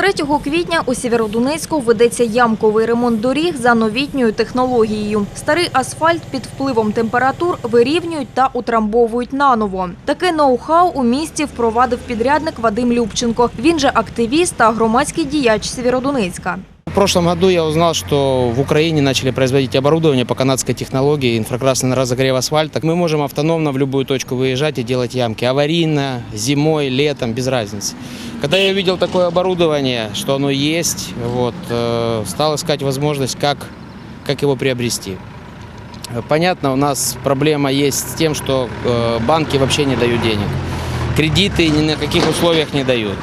3 квітня у Сєвєродонецьку ведеться ямковий ремонт доріг за новітньою технологією. Старий асфальт під впливом температур вирівнюють та утрамбовують наново. Таке ноу-хау у місті впровадив підрядник Вадим Любченко. Він же активіст та громадський діяч Сєвєродонецька. В прошлом году я узнал, что в Украине начали производить оборудование по канадской технологии инфракрасный разогрев асфальта. Мы можем автономно в любую точку выезжать и делать ямки. Аварийно, зимой, летом, без разницы. Когда я увидел такое оборудование, что оно есть, вот, э, стал искать возможность, как, как его приобрести. Понятно, у нас проблема есть с тем, что э, банки вообще не дают денег. Кредиты ни на каких условиях не дают.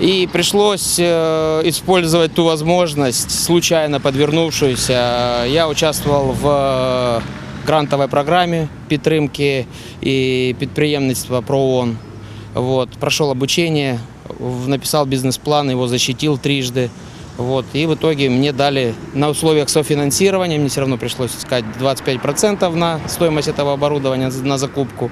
И пришлось э, использовать ту возможность, случайно подвернувшуюся. Я участвовал в э, грантовой программе підтримки и підприємництва про ООН. Вот, прошел обучение, в- написал бизнес-план, его защитил трижды. Вот, и в итоге мне дали на условиях софинансирования, мне все равно пришлось искать 25% на стоимость этого оборудования на закупку.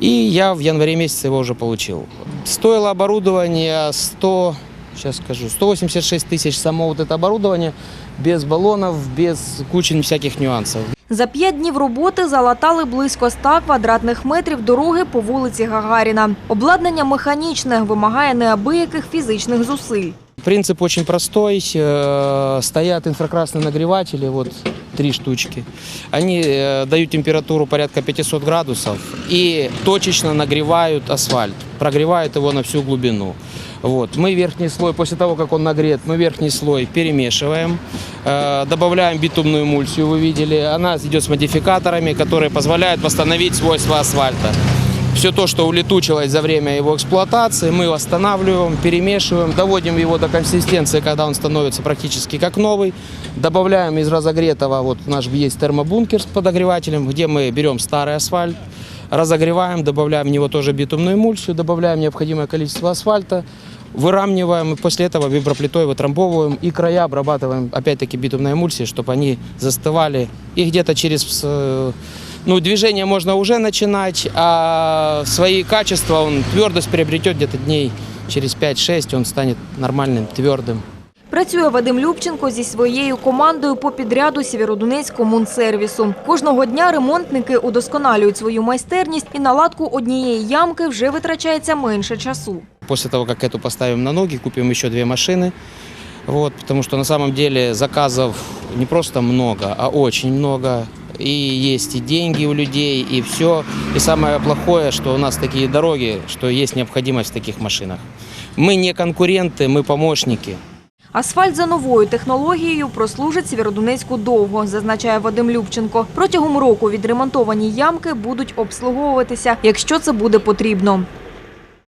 И я в январе месяце его уже получил. Стоило оборудование 100, сейчас скажу, 186 тысяч само вот это оборудование, без баллонов, без кучи всяких нюансов. За п'ять днів роботи залатали близько 100 квадратних метрів дороги по вулиці Гагаріна. Обладнання механічне, вимагає неабияких фізичних зусиль. Принцип очень простой. Э, Стоят инфракрасные нагреватели, вот три штучки. Они э, дают температуру порядка 500 градусов и точечно нагревают асфальт, прогревают его на всю глубину. Вот. Мы верхний слой, после того, как он нагрет, мы верхний слой перемешиваем, э, добавляем битумную эмульсию, вы видели. Она идет с модификаторами, которые позволяют восстановить свойства асфальта. Все то, что улетучилось за время его эксплуатации, мы восстанавливаем, перемешиваем, доводим его до консистенции, когда он становится практически как новый. Добавляем из разогретого, вот наш есть термобункер с подогревателем, где мы берем старый асфальт, разогреваем, добавляем в него тоже битумную эмульсию, добавляем необходимое количество асфальта, выравниваем и после этого виброплитой вытрамбовываем и края обрабатываем опять-таки битумной эмульсией, чтобы они застывали. И где-то через э, ну, движение можно уже начинать, а свои качества он твердость приобретет где-то дней через 5-6, он станет нормальным, твердым. Працює Вадим Любченко зі своєю командою по підряду Сєвєродонецького мунсервісу. Кожного дня ремонтники удосконалюють свою майстерність і на ладку однієї ямки вже витрачається менше часу. После того, как эту поставим на ноги, купим еще две машины. Вот, потому что на самом деле заказов не просто много, а очень много. И есть и деньги у людей, и все. И самое плохое, что у нас такие дороги, что есть необходимость в таких машинах. Мы не конкуренты, мы помощники. Асфальт за новою технологією прослужить Сєвєродонецьку довго, зазначає Вадим Любченко. Протягом року відремонтовані ямки будуть обслуговуватися, якщо це буде потрібно.